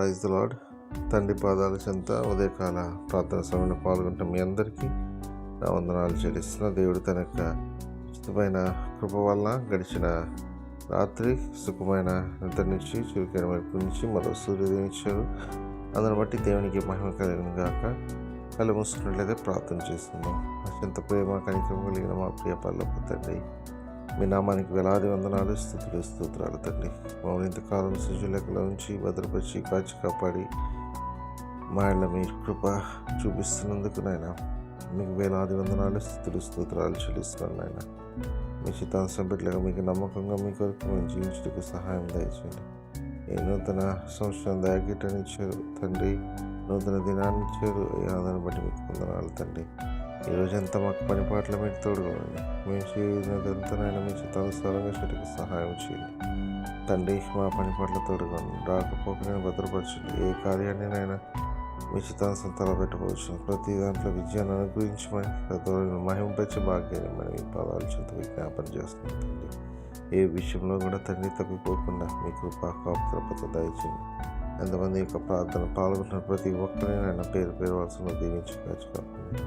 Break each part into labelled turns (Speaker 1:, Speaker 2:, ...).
Speaker 1: Praise lord తండ్రి పాదాల చెంత ఉదయకాల ప్రార్థన సమయంలో పాల్గొంటాం మీ అందరికీ నా వందనాలు చెల్లిస్తున్న దేవుడు తన యొక్క ఉచితమైన కృప వల్ల గడిచిన రాత్రి సుఖమైన నిద్ర నుంచి చురుకైన వైపు నుంచి మరో సూర్యోదయం ఇచ్చారు. అందుని బట్టి దేవునికి మహిమ కలిగిన గాక కళ్ళు మూసుకున్నట్లయితే ప్రార్థన చేస్తున్నాం అత్యంత ప్రేమ కనికరం కలిగిన మా ప్రియ పల్లపు తండ్రి మీ నామానికి వేలాది వందనాలు స్థుతులు స్తోత్రాలు తండ్రి మమ్మల్ని ఇంతకాలం సుజులకలో ఉంచి భద్రపరిచి కాచి కాపాడి మా ఇళ్ళ మీ కృప చూపిస్తున్నందుకు నాయన. మీకు వేలాది వందనాలు స్థుతులు స్తోత్రాలు చెల్లిస్తున్నాను నాయన. మీ చిత్తాంశం పెట్టలేక మీకు నమ్మకంగా మీ కొరకు మేము జీవించడానికి సహాయం దయచేయండి. ఈ నూతన సంవత్సరం దయగీటని తండ్రి. నూతన దినాన్ని ఇచ్చారు. ఈ ఆధారపడి బట్టి మీకు వందనాలు తండ్రి ఈ రోజంతా మాకు పని పాటల మీరు తోడుగా మేము చేయదంతా నాయన మీ చిత్తానుసారంగా చేయడానికి సహాయం చేయండి. తండ్రి మా పని పాటలు తోడుకోండి ఉండండి భద్రపరచండి. ఏ కార్యాన్ని నైనా మీ చిత్తాంశం తలపెట్టవచ్చు ప్రతి దాంట్లో విజయాన్ని అనుగ్రహించమని తద్వారా మహింపచ్చే భాగ్యాన్ని మనం ఈ పదాలు చెంత విజ్ఞాపన చేస్తున్నాం తండ్రి. ఏ విషయంలో కూడా తండ్రి తప్పిపోకుండా మీ కృపా కాపుత్రపత దయచేయండి. ఎంతమంది యొక్క ప్రార్థన పాల్గొన్న ప్రతి ఒక్కరిని ఆయన పేరు పేరు వలసను దీవించి కాచుకోండి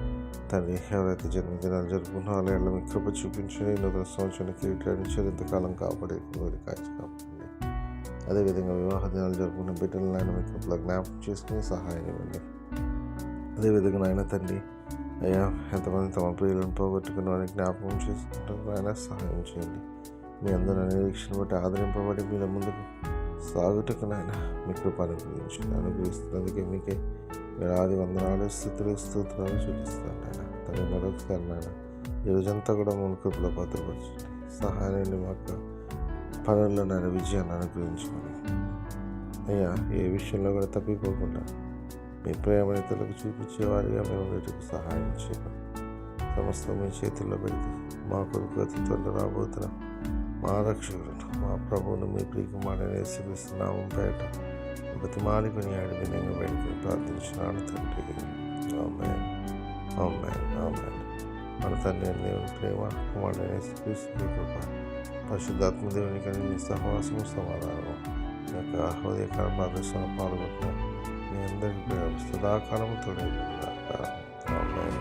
Speaker 1: తండ్రి ఎవరైతే జన్మదినాలు జరుపుకున్న వాళ్ళ మీ కృప చూపించండి. నూతన సంవత్సరానికి కిరీటాన్ని చిరంతకాలం కాపాడే కోరి కాచి అదేవిధంగా వివాహ దినాలు జరుపుకున్న బిడ్డలను ఆయన మీ కృపలో జ్ఞాపకం చేసుకుని సహాయం ఇవ్వండి. అదేవిధంగా నాయన తండ్రి అయ్యా ఎంతమంది తమ ప్రియులను పోగొట్టుకున్న వారిని జ్ఞాపకం చేసుకుంటారు ఆయన సహాయం చేయండి. మీ అందరి నిరీక్షణ బట్టి ఆదరింపబడి మీల ముందుకు సాగుటకు నాయన మీ కృపను గురించి అనుగ్రహిస్తున్నందుకే మీకే వేలాది వందనాలు స్థుతులు స్తోత్రాలు చూపిస్తాను నాయన. తను మరొకసారి నాయన ఈ రోజంతా కూడా మన కృపలో సహాయాన్ని మాకు పనుల్లో నాయన విజయాన్ని అనుగ్రహించుకొని అయ్యా ఏ విషయంలో కూడా తప్పిపోకుండా మీ ప్రేమనితులకు చూపించే వారిగా మేము వీటికి సహాయం చేయాలి సమస్తం మీ చేతుల్లో పెడితే మా కొరకు అతి త్వరలో రాబోతున్న మా రక్షకుడు మా ప్రభువును మీ ప్రియకుమారని యేసుక్రీస్తున్నాము పేట ప్రతి మాలికుని ఆడి వినయంగా బయటకు ప్రార్థించినాను తండ్రి ఆమెన్ ఆమెన్ ఆమెన్ మన తండ్రి అయిన దేవుని ప్రేమ కుమారుడైన యేసుక్రీస్తు కృప పరిశుద్ధాత్మ దేవుని కలిగి మీ సహవాసము సమాధానము ఈ యొక్క హృదయకాల ప్రదర్శన పాల్గొంటున్న మీ అందరికీ ప్రేమ సదాకాలము తోడే ఆమెన్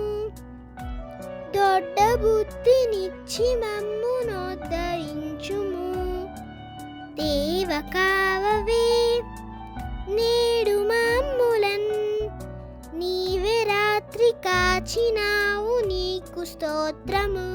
Speaker 2: దొడ్డ బుద్ధినిచ్చి మమ్ము నోద్ధరించుము దేవ కావవే నేడు మమ్ములన్ నీవే రాత్రి కాచినావు నీకు స్తోత్రము